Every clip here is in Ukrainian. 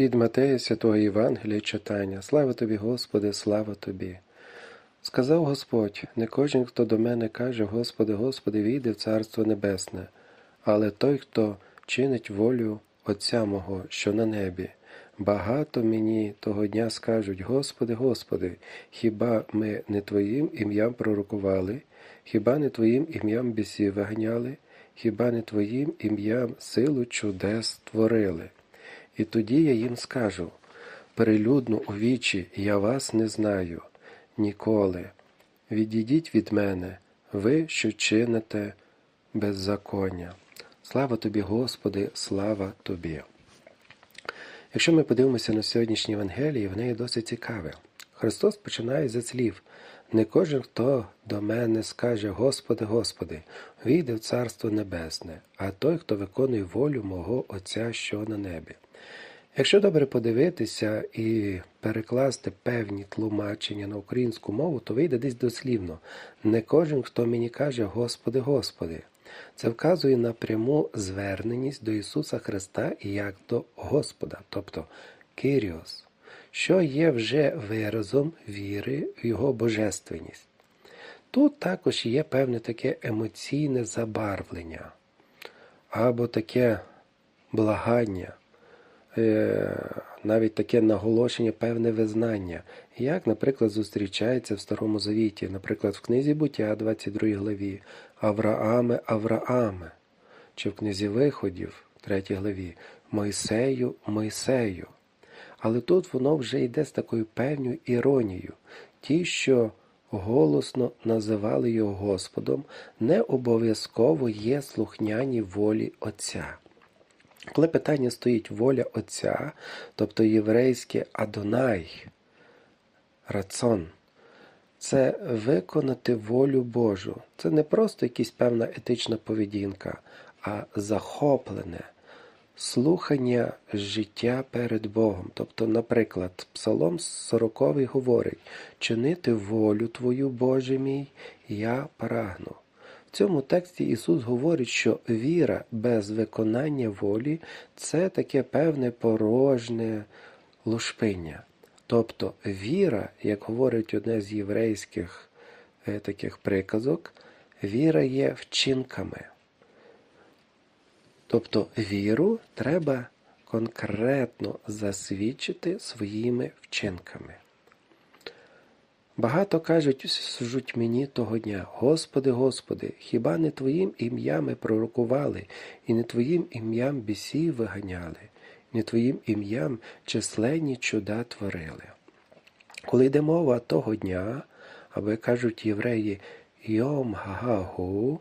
Від Матея Святого Євангелія читання. Слава тобі, Господи, слава тобі. Сказав Господь, не кожен, хто до мене каже, Господи, Господи, війде в Царство Небесне, але той, хто чинить волю Отця мого, що на небі. Багато мені того дня скажуть, Господи, Господи, хіба ми не Твоїм ім'ям пророкували, хіба не Твоїм ім'ям бісів виганяли, хіба не Твоїм ім'ям силу чудес творили? І тоді я їм скажу перелюдно у вічі, я вас не знаю ніколи. Відійдіть від мене, ви, що чините беззаконня. Слава тобі, Господи, слава тобі. Якщо ми подивимося на сьогоднішній Євангелії, в неї досить цікаве. Христос починає за слів. Не кожен, хто до мене скаже Господи, Господи, війде в Царство Небесне, а той, хто виконує волю мого Отця, що на небі. Якщо добре подивитися і перекласти певні тлумачення на українську мову, то вийде десь дослівно. Не кожен, хто мені каже Господи, Господи. Це вказує на пряму зверненість до Ісуса Христа як до Господа, тобто Киріос, що є вже виразом віри в Його божественність. Тут також є певне таке емоційне забарвлення або таке благання. Е, навіть таке наголошення, певне визнання, як, наприклад, зустрічається в Старому Завіті, наприклад, в книзі буття, 22 главі, Аврааме, Аврааме, чи в книзі Виходів, 3 главі, Мойсею, Мойсею. Але тут воно вже йде з такою певною іронією. Ті, що голосно називали його Господом, не обов'язково є слухняні волі Отця. Коли питання стоїть воля Отця, тобто єврейське Адонай, рацон, це виконати волю Божу. Це не просто якась певна етична поведінка, а захоплене слухання життя перед Богом. Тобто, наприклад, Псалом 40 говорить: чинити волю Твою, Боже мій, я прагну. В цьому тексті Ісус говорить, що віра без виконання волі це таке певне порожне лушпиння. Тобто віра, як говорить одне з єврейських е, таких приказок, віра є вчинками. Тобто віру треба конкретно засвідчити своїми вчинками. Багато кажуть сужуть мені того дня, Господи, Господи, хіба не Твоїм ім'ям ми пророкували, і не Твоїм ім'ям бісів виганяли, не Твоїм ім'ям численні чуда творили. Коли йде мова того дня, або як кажуть євреї Йом Гагагу,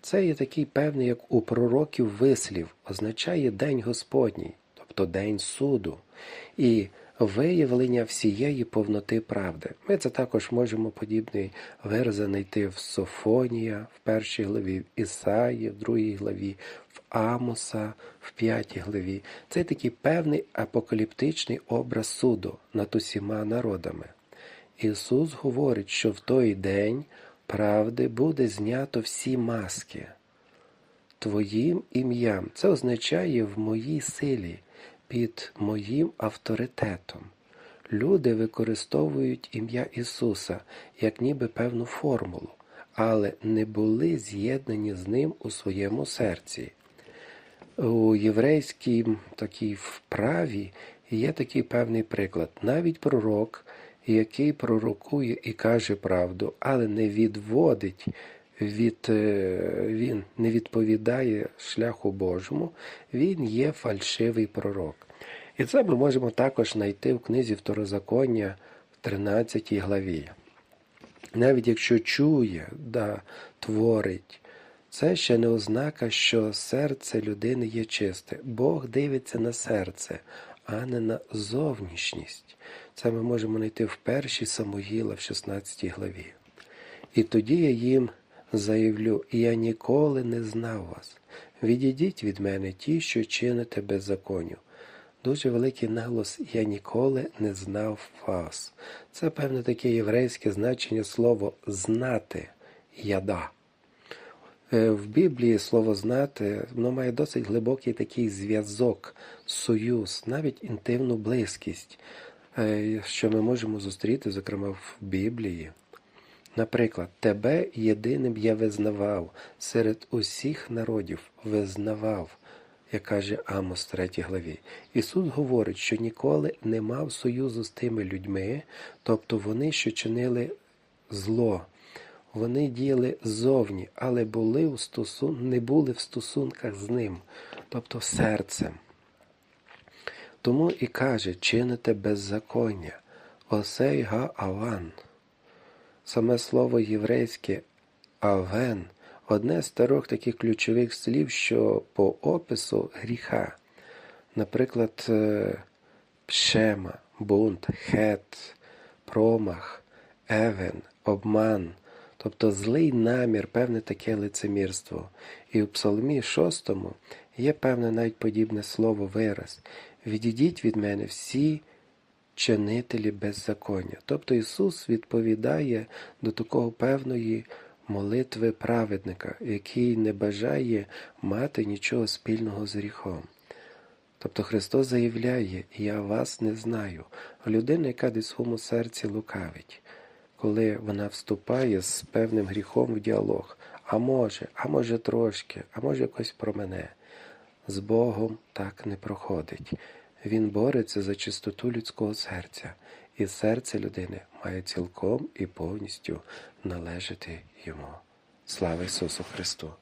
це є такий певний, як у пророків вислів, означає День Господній, тобто День суду. І виявлення всієї повноти правди. Ми це також можемо подібний вираз знайти в Софонія, в першій главі, в Ісаї, в другій главі, в Амоса, в п'ятій главі. Це такий певний апокаліптичний образ суду над усіма народами. Ісус говорить, що в той день правди буде знято всі маски. Твоїм ім'ям це означає в моїй силі під моїм авторитетом. Люди використовують ім'я Ісуса як ніби певну формулу, але не були з'єднані з Ним у своєму серці. У єврейській такій вправі є такий певний приклад. Навіть пророк, який пророкує і каже правду, але не відводить від, е, він не відповідає шляху Божому, він є фальшивий пророк. І це ми можемо також знайти в книзі Второзаконня в 13 главі. Навіть якщо чує, да, творить, це ще не ознака, що серце людини є чисте. Бог дивиться на серце, а не на зовнішність. Це ми можемо знайти в першій Самуїла в 16 главі. І тоді я їм заявлю, я ніколи не знав вас. Відійдіть від мене ті, що чините беззаконню. Дуже великий наголос Я ніколи не знав вас. Це певне таке єврейське значення слово знати яда. Е, В Біблії слово знати воно має досить глибокий такий зв'язок, союз, навіть інтимну близькість, е, що ми можемо зустріти, зокрема в Біблії. Наприклад, тебе єдиним я визнавав серед усіх народів, визнавав, як каже Амос в 3 главі. Ісус говорить, що ніколи не мав союзу з тими людьми, тобто вони, що чинили зло. Вони діяли ззовні, але були в стосун... не були в стосунках з ним, тобто серцем. Тому і каже, чините беззаконня, осей га аван. Саме слово єврейське авен одне з трьох таких ключових слів, що по опису гріха. Наприклад, е, пшема, бунт, хет, промах, евен, обман, тобто злий намір, певне таке лицемірство. І у Псалмі 6 є певне навіть подібне слово вираз. Відійдіть від мене всі чинителі беззаконня. Тобто Ісус відповідає до такого певної молитви праведника, який не бажає мати нічого спільного з гріхом. Тобто Христос заявляє, я вас не знаю. Людина, яка десь в своєму серці лукавить, коли вона вступає з певним гріхом в діалог, а може, а може трошки, а може якось про мене. З Богом так не проходить. Він бореться за чистоту людського серця, і серце людини має цілком і повністю належати йому. Слава Ісусу Христу!